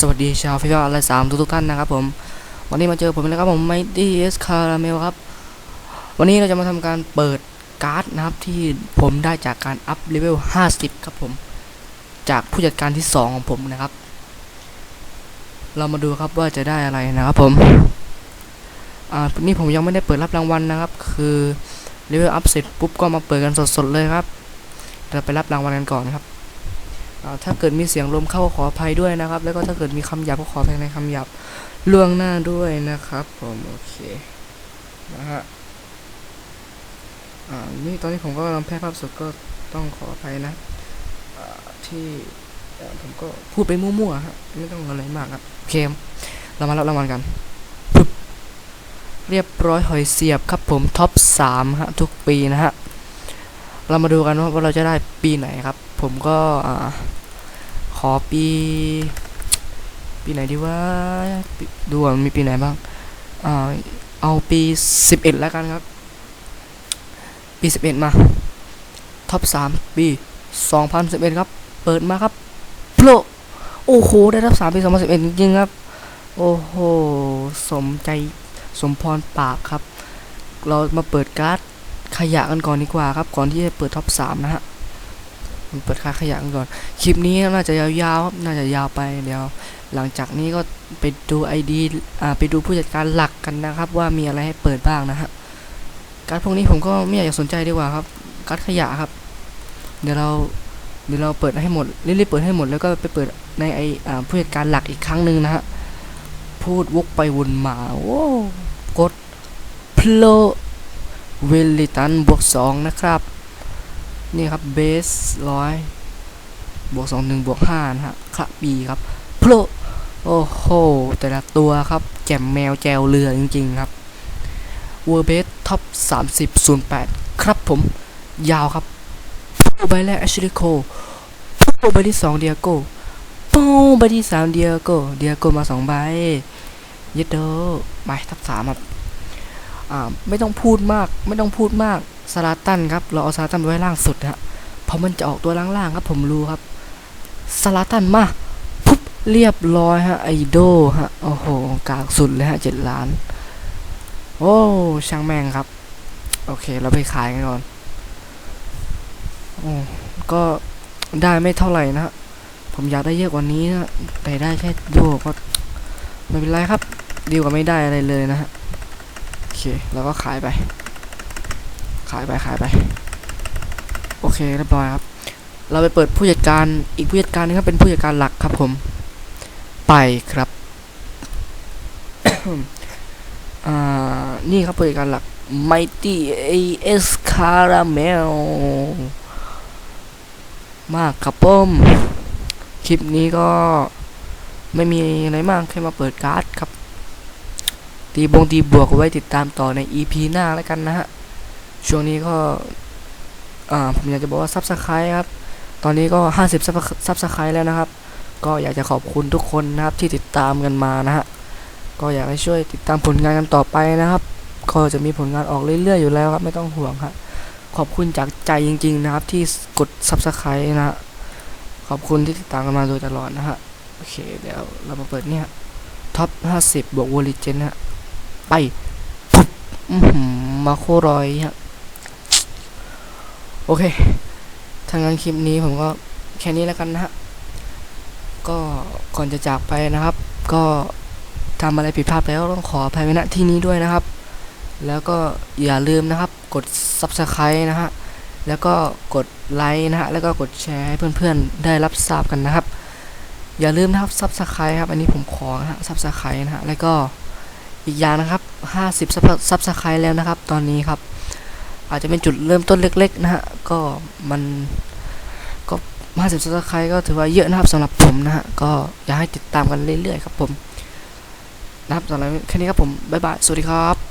สวัสดีชาวฟิฟาอะไรสามทุกๆท่านนะครับผม วันนี้มาเจอผมนะครับผมไมตี้เอสคาราเมลครับ วันนี้เราจะมาทำการเปิดการ์ดนะครับที่ผมได้จากการอัพเลเวล50ครับผม จากผู้จัดการที่2ของผมนะครับ เรามาดูครับว่าจะได้อะไรนะครับผม อ่า นี่ผมยังไม่ได้เปิดรับรางวัลนะครับ คือเลเวลอัพเสร็จปุ๊บก็มาเปิดกันสดๆเลยครับ เราไปรับรางวัลกันก่อนครับ ถ้าเกิดมีเสียงลมเข้าขออภัยด้วยนะครับ แล้วก็ถ้าเกิดมีคำหยาบก็ขออภัยในคำหยาบล่วงหน้าด้วยนะครับ ผมโอเคนะฮะอ่านี่ตอนนี้ผมก็กำลังแพร่ภาพสดก็ต้องขออภัยนะที่ผมก็พูดไปมั่วๆฮะไม่ต้องอะไรมากครับโอเคเรามารับรางวัลกันปึ๊บเรียบร้อยหอยเสียบครับผมท็อป3ฮะทุกปีนะฮะเรามาดูกันว่าเราจะได้ปีไหนครับ ผมก็ขอปี ปีไหนดีว่าดูว่ามันมีปีไหนบ้างเอาปีสิบเอ็ดแล้วกันครับ ปีสิบเอ็ดมาท็อปสามปีสองพันสิบเอ็ดครับ เปิดมาครับโปรโอ้โห ได้ท็อปสามปีสองพันสิบเอ็ดจริงๆครับ โอ้โห สมใจสมพรปากครับ เรามาเปิดการ์ดขยะกันก่อนดีกว่าครับ ก่อนที่จะเปิดท็อปสามนะฮะ เปิดค่าขยะก่อน คลิปนี้น่าจะยาวๆครับน่าจะยาวไปเดี๋ยว หลังจากนี้ก็ไปดูไอดีอ่าไปดูผู้จัดการหลักกันนะครับ ว่ามีอะไรให้เปิดบ้างนะฮะการพวกนี้ผมก็ไม่อยากจะสนใจดีกว่าครับการขยะครับ เดี๋ยวเราเดี๋ยวเราเปิดให้หมดรีบๆเปิดให้หมดแล้วก็ไปเปิดในไออ่าผู้จัดการหลักอีกครั้งหนึ่งนะฮะพูดวกไปวนมาโอ้กดโพลเวลลิตันบวกสองนะครับ นี่ครับเบสร้อยบวกสองหนึ่งบวกห้านะฮะคระปีครับโพลโอ้โห แต่ละตัวครับแจ่มแมวแจวเรือจริงๆครับเวอร์เบสท็อปสามสิบศูนย์แปดครับผม ยาวครับโปใบแรกแอชลิโคโปใบที่สองเดียโก้โปใบที่สามเดียโก้เดียโก้มาสองใบเยดโดใบทับสามครับอ่าไม่ต้องพูดมากไม่ต้องพูดมาก สลาตันครับ เราเอาสลาตันไว้ล่างสุดฮะเพราะมันจะออกตัวล่างๆครับ ผมรู้ครับสลาตันมาปุ๊บเรียบร้อยฮะไอโดฮะโอ้โหกากสุดเลยฮะเจ็ดล้าน โอ้ช่างแม่งครับ โอเค เราไปขายกันก่อนโอ้ก็ได้ไม่เท่าไหร่นะฮะผมอยากได้เยอะกว่านี้นะแต่ได้แค่โดก็ไม่เป็นไรครับ ดีกว่าไม่ได้อะไรเลยนะฮะโอเค แล้วก็ขายไป ขายไปขายไป โอเคเรียบร้อยครับ เราไปเปิดผู้จัดการอีกผู้จัดการนึงครับเป็นผู้จัดการหลักครับผม ไปครับนี่ครับผู้จัดการหลัก Mighty AS Caramel มากครับผมคลิปนี้ก็ไม่มีอะไรมากแค่มาเปิดการ์ดครับ ตีบงตีบวกไว้ติดตามต่อใน EP หน้าแล้วกันนะฮะ ช่วงนี้ก็ผมอยากจะบอกว่าซับสไครต์ครับ ตอนนี้ก็ 50ซับซับสไครต์แล้วนะครับ ก็อยากจะขอบคุณทุกคนนะครับที่ติดตามกันมานะฮะ ก็อยากให้ช่วยติดตามผลงานกันต่อไปนะครับ ก็จะมีผลงานออกเรื่อยๆอยู่แล้วครับ ไม่ต้องห่วงครับขอบคุณจากใจจริง ๆ นะครับ ที่กดซับสไครต์นะฮะ ขอบคุณที่ติดตามกันมาโดยตลอดนะฮะ โอเค เดี๋ยวเรามาเปิดเนี่ยท็อป 50 บวกวอลิเจนฮะ ไปปุ๊บอื้อหือมาโครอยฮะ โอเคทางงานคลิปนี้ผมก็แค่นี้แล้วกันนะฮะ ก็ก่อนจะจากไปนะครับ ก็ทำอะไรผิดพลาดไปก็ต้องขออภัยไว้ณที่นี้ด้วยนะครับ แล้วก็อย่าลืมนะครับ กด subscribe นะฮะ แล้วก็กดไลค์นะฮะ แล้วก็กดแชร์ให้เพื่อนๆ ได้รับทราบกันนะครับ อย่าลืมนะครับ subscribe ครับ อันนี้ผมขอนะฮะ subscribe นะฮะ แล้วก็อีกอย่างนะครับ 50ซับสไครต์แล้วนะครับ ตอนนี้ครับ อาจจะเป็นจุดเริ่มต้นเล็ก ๆ นะฮะ ก็มันก็50ซับสไครต์ก็ถือว่าเยอะนะครับสำหรับผมนะฮะ ก็อยากให้ติดตามกันเรื่อย ๆ ครับผม นะครับสำหรับแค่นี้ครับผม บ๊ายบาย สวัสดีครับ